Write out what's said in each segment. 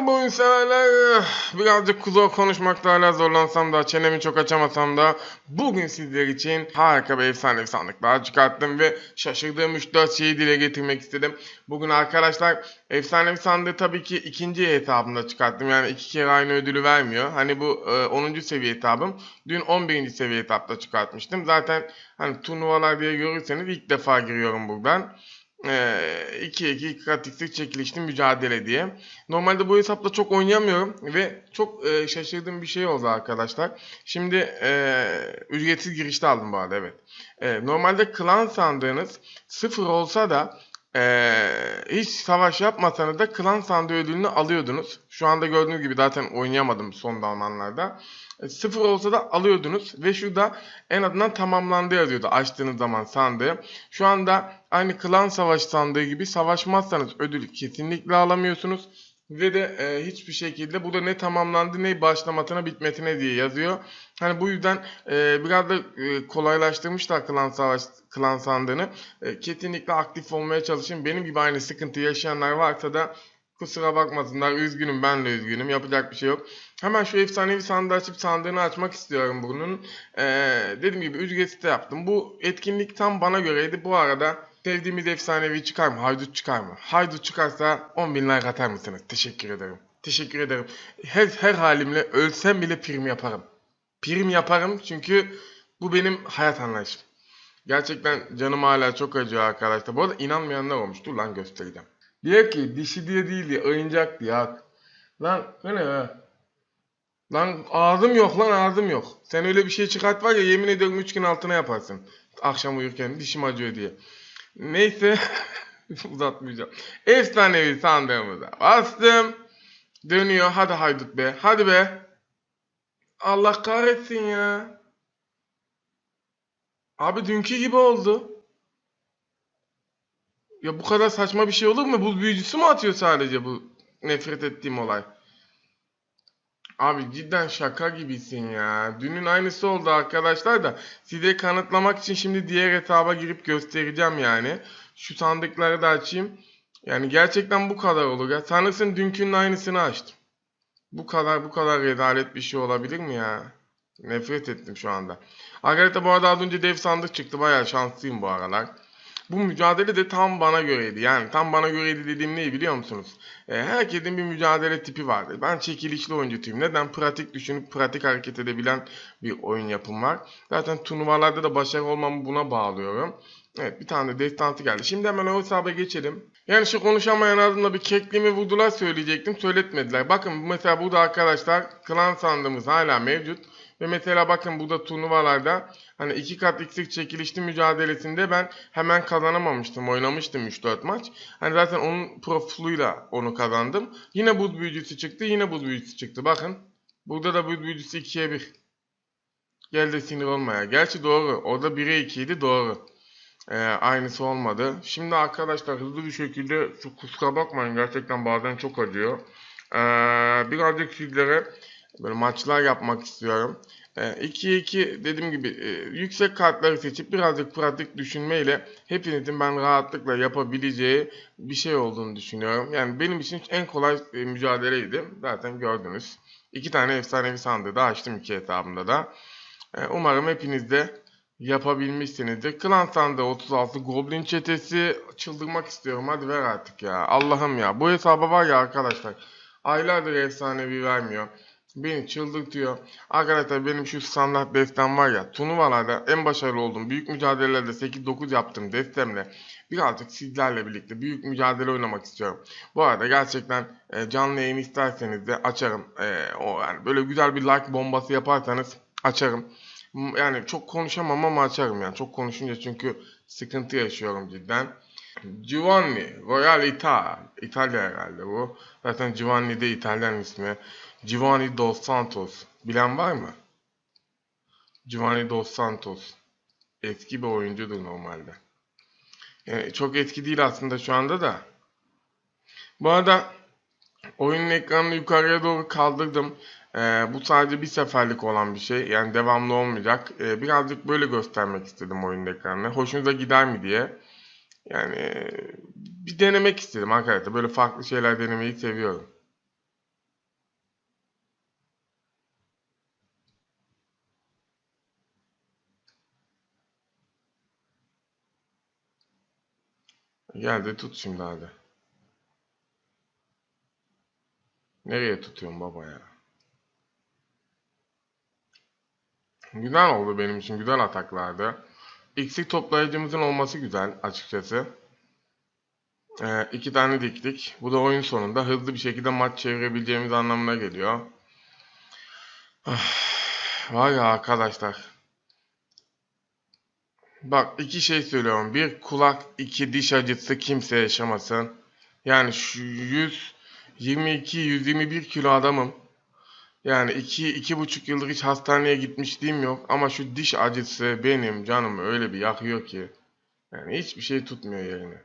Merhaba oyun severler. Birazcık kuzu konuşmakta hala zorlansam da çenemi çok açamasam da bugün sizler için harika bir efsane sandık daha çıkarttım ve şaşırdığım 3-4 şeyi dile getirmek istedim. Bugün arkadaşlar efsane sandığı tabii ki ikinci etabında çıkarttım. Yani iki kere aynı ödülü vermiyor. Hani bu e, 10. seviye etabım. Dün 11. seviye etapta çıkartmıştım. Zaten hani turnuvalar diye görürseniz ilk defa giriyorum buradan. 2-2 katiklik çekilişli mücadele diye. Normalde bu hesapla çok oynayamıyorum ve çok e, şaşırdığım bir şey oldu arkadaşlar. Şimdi e, ücretsiz girişte aldım bu arada evet. E, normalde klan sandığınız sıfır olsa da e, hiç savaş yapmasanız da klan sandığı ödülünü alıyordunuz. Şu anda gördüğünüz gibi zaten oynayamadım son zamanlarda. E, sıfır olsa da alıyordunuz ve şurada en azından tamamlandı yazıyordu açtığınız zaman sandığı. Şu anda aynı klan savaş sandığı gibi savaşmazsanız ödülü kesinlikle alamıyorsunuz. Ve de e, hiçbir şekilde bu da ne tamamlandı ne başlamasına bitmesine diye yazıyor. Hani bu yüzden e, biraz da e, kolaylaştırmışlar klan savaş klan sandığını. E, kesinlikle aktif olmaya çalışın. Benim gibi aynı sıkıntı yaşayanlar varsa da kusura bakmasınlar. Üzgünüm ben de üzgünüm. Yapacak bir şey yok. Hemen şu efsanevi sandığı açıp sandığını açmak istiyorum bunun. Ee, dediğim gibi ücretsiz de yaptım. Bu etkinlik tam bana göreydi. Bu arada sevdiğimiz efsanevi çıkar mı? Haydut çıkar mı? Haydut çıkarsa 10 bin like atar mısınız? Teşekkür ederim. Teşekkür ederim. Her, her halimle ölsem bile prim yaparım. Prim yaparım çünkü bu benim hayat anlayışım. Gerçekten canım hala çok acıyor arkadaşlar. Bu arada inanmayanlar olmuş. Dur lan göstereceğim. Diyor ki dişi diye değil diye oyuncak diye. Lan ne be? Lan ağzım yok lan ağzım yok. Sen öyle bir şey çıkart var ya yemin ediyorum 3 gün altına yaparsın. Akşam uyurken dişim acıyor diye. Neyse uzatmayacağım. Efsanevi sandığımıza bastım. Dönüyor hadi haydut be hadi be. Allah kahretsin ya. Abi dünkü gibi oldu. Ya bu kadar saçma bir şey olur mu? Buz büyücüsü mü atıyor sadece bu nefret ettiğim olay? Abi cidden şaka gibisin ya. Dünün aynısı oldu arkadaşlar da size kanıtlamak için şimdi diğer hesaba girip göstereceğim yani. Şu sandıkları da açayım. Yani gerçekten bu kadar olur ya. Sanırsın dünkünün aynısını açtım. Bu kadar bu kadar rezalet bir şey olabilir mi ya? Nefret ettim şu anda. Arkadaşlar bu arada az önce dev sandık çıktı. Bayağı şanslıyım bu aralar. Bu mücadele de tam bana göreydi. Yani tam bana göreydi dediğim neyi biliyor musunuz? E, herkesin bir mücadele tipi vardır. Ben çekilişli oyuncutuyum. Neden? Pratik düşünüp pratik hareket edebilen bir oyun yapım var. Zaten turnuvalarda da başarılı olmamı buna bağlıyorum. Evet bir tane de destansı geldi. Şimdi hemen o hesaba geçelim. Yani şu konuşamayan ağzımda bir kekliğimi vurdular söyleyecektim. Söyletmediler. Bakın mesela burada arkadaşlar klan sandığımız hala mevcut. Ve mesela bakın burada turnuvalarda hani iki kat x'lik çekilişli mücadelesinde ben hemen kazanamamıştım. Oynamıştım 3-4 maç. Hani zaten onun profiluyla onu kazandım. Yine buz büyücüsü çıktı. Yine buz büyücüsü çıktı. Bakın. Burada da buz büyücüsü 2'ye 1. Gel de sinir olmaya. Gerçi doğru. Orada 1'e 2 idi. Doğru. Ee, aynısı olmadı. Şimdi arkadaşlar hızlı bir şekilde kusura bakmayın. Gerçekten bazen çok acıyor. Ee, birazcık sizlere böyle maçlar yapmak istiyorum. 2-2 ee, dediğim gibi e, yüksek kartları seçip birazcık pratik düşünmeyle hepinizin ben rahatlıkla yapabileceği bir şey olduğunu düşünüyorum. Yani benim için en kolay e, mücadeleydi. Zaten gördünüz. İki tane efsanevi sandığı da açtım iki hesabımda da. Ee, umarım hepiniz de yapabilmişsinizdir. Klan sandığı 36 Goblin çetesi çıldırmak istiyorum. Hadi ver artık ya. Allah'ım ya. Bu hesaba var ya arkadaşlar. Aylardır efsanevi vermiyor. Beni çıldırtıyor. Arkadaşlar benim şu standart destem var ya turnuvalarda en başarılı olduğum büyük mücadelelerde 8-9 yaptığım destemle birazcık sizlerle birlikte büyük mücadele oynamak istiyorum. Bu arada gerçekten e, canlı yayın isterseniz de açarım. E, o yani böyle güzel bir like bombası yaparsanız açarım. Yani çok konuşamam ama açarım yani. Çok konuşunca çünkü sıkıntı yaşıyorum cidden. Giovanni, Royal Italia. İtalya herhalde bu. Zaten Giovanni de İtalyan ismi. Giovanni Dos Santos. Bilen var mı? Giovanni Dos Santos. Eski bir oyuncudur normalde. Yani çok eski değil aslında şu anda da. Bu arada oyunun ekranını yukarıya doğru kaldırdım. Ee, bu sadece bir seferlik olan bir şey. Yani devamlı olmayacak. Ee, birazcık böyle göstermek istedim oyun ekranını. Hoşunuza gider mi diye. Yani bir denemek istedim hakikaten. Böyle farklı şeyler denemeyi seviyorum. Gel de tut şimdi hadi. Nereye tutuyorsun baba ya? Güzel oldu benim için. Güzel ataklardı. Eksik toplayıcımızın olması güzel açıkçası. Ee, iki tane diktik. Bu da oyun sonunda hızlı bir şekilde maç çevirebileceğimiz anlamına geliyor. Ah, Var ya arkadaşlar. Bak iki şey söylüyorum. Bir kulak, iki diş acısı kimse yaşamasın. Yani şu 100, 22, 121 kilo adamım. Yani iki, iki buçuk yıldır hiç hastaneye gitmişliğim yok. Ama şu diş acısı benim canımı öyle bir yakıyor ki. Yani hiçbir şey tutmuyor yerini.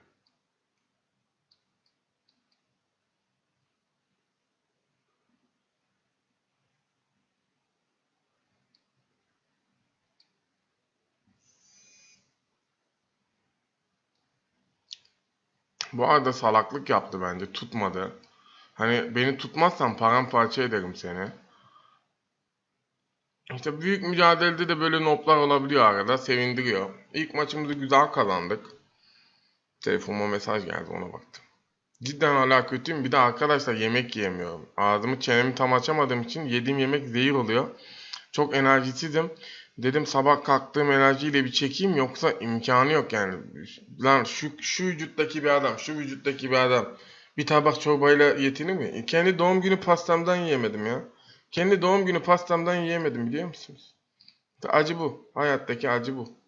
Bu arada salaklık yaptı bence. Tutmadı. Hani beni tutmazsan paramparça ederim seni. İşte büyük mücadelede de böyle noplar olabiliyor arada. Sevindiriyor. İlk maçımızı güzel kazandık. Telefonuma mesaj geldi ona baktım. Cidden hala kötüyüm. Bir de arkadaşlar yemek yiyemiyorum. Ağzımı çenemi tam açamadığım için yediğim yemek zehir oluyor. Çok enerjisizim. Dedim sabah kalktığım enerjiyle bir çekeyim yoksa imkanı yok yani. Lan şu, şu vücuttaki bir adam, şu vücuttaki bir adam bir tabak çorbayla yetinir mi? Kendi doğum günü pastamdan yiyemedim ya. Kendi doğum günü pastamdan yiyemedim biliyor musunuz? Acı bu. Hayattaki acı bu.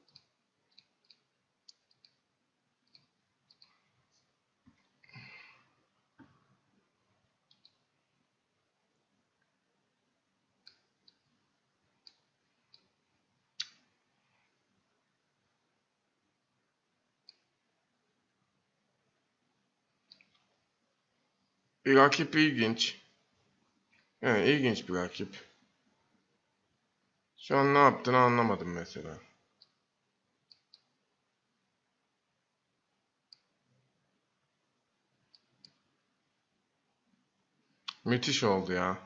Rakip ilginç. Yani ilginç bir rakip. Şu an ne yaptığını anlamadım mesela. Müthiş oldu ya.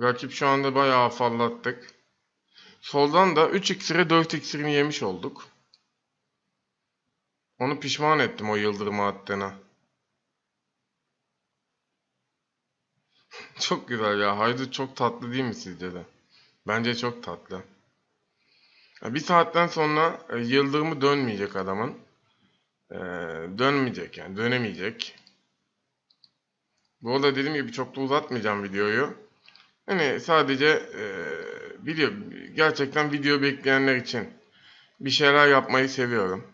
Rakip şu anda bayağı afallattık. Soldan da 3 iksiri 4 iksirini yemiş olduk. Onu pişman ettim o yıldırımı attığına. Çok güzel ya. Haydut çok tatlı değil mi sizce de? Bence çok tatlı. Bir saatten sonra e, yıldırımı dönmeyecek adamın. Ee, dönmeyecek yani. Dönemeyecek. Bu arada dediğim gibi çok da uzatmayacağım videoyu. Hani sadece e, video gerçekten video bekleyenler için bir şeyler yapmayı seviyorum.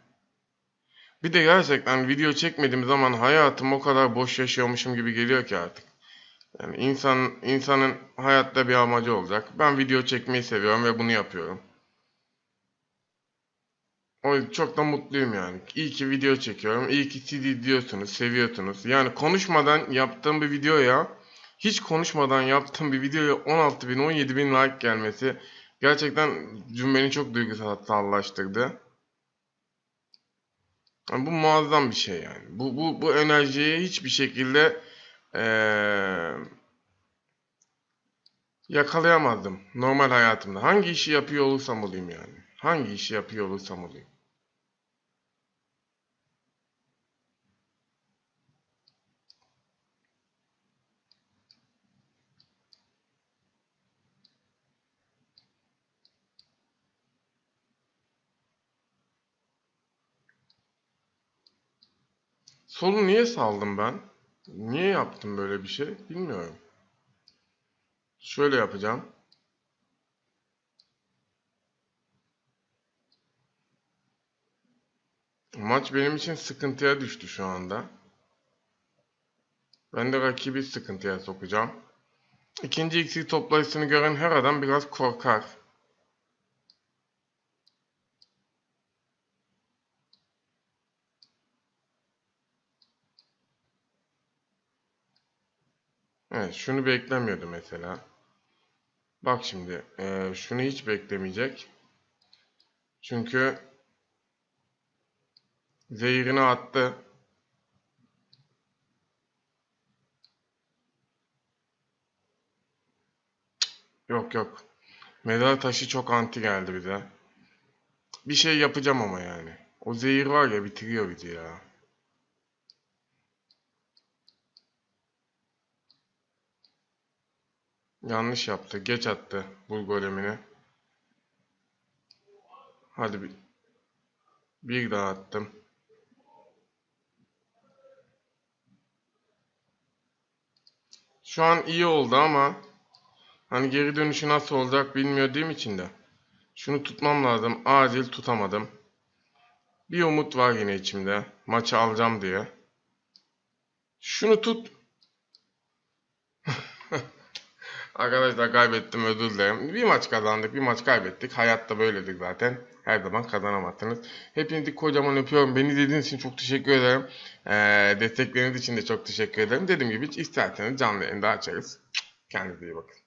Bir de gerçekten video çekmediğim zaman hayatım o kadar boş yaşıyormuşum gibi geliyor ki artık. Yani insan insanın hayatta bir amacı olacak. Ben video çekmeyi seviyorum ve bunu yapıyorum. O çok da mutluyum yani. İyi ki video çekiyorum. İyi ki CD diyorsunuz, seviyorsunuz. Yani konuşmadan yaptığım bir videoya hiç konuşmadan yaptığım bir videoya 16 bin, 17 bin like gelmesi gerçekten cümleni çok duygusallaştırdı. Yani bu muazzam bir şey yani. Bu, bu, bu enerjiyi hiçbir şekilde eee, yakalayamazdım normal hayatımda. Hangi işi yapıyor olursam olayım yani. Hangi işi yapıyor olursam olayım. Solu niye saldım ben? Niye yaptım böyle bir şey? Bilmiyorum. Şöyle yapacağım. Maç benim için sıkıntıya düştü şu anda. Ben de rakibi sıkıntıya sokacağım. İkinci iksir toplayıcısını gören her adam biraz korkar. Evet, şunu beklemiyordu mesela. Bak şimdi, eee, şunu hiç beklemeyecek. Çünkü zehirini attı. Yok yok. Mezar taşı çok anti geldi bize. Bir şey yapacağım ama yani. O zehir var ya bitiriyor bizi ya. Yanlış yaptı. Geç attı bul golemini. Hadi bir. Bir daha attım. Şu an iyi oldu ama hani geri dönüşü nasıl olacak bilmediğim için de şunu tutmam lazım. Acil tutamadım. Bir umut var yine içimde. Maçı alacağım diye. Şunu tut. Arkadaşlar kaybettim özür dilerim. Bir maç kazandık, bir maç kaybettik. Hayatta böyledir zaten. Her zaman kazanamazsınız. Hepinizi kocaman öpüyorum. Beni izlediğiniz için çok teşekkür ederim. Ee, destekleriniz için de çok teşekkür ederim. Dediğim gibi isterseniz canlı yayında açarız. Kendinize iyi bakın.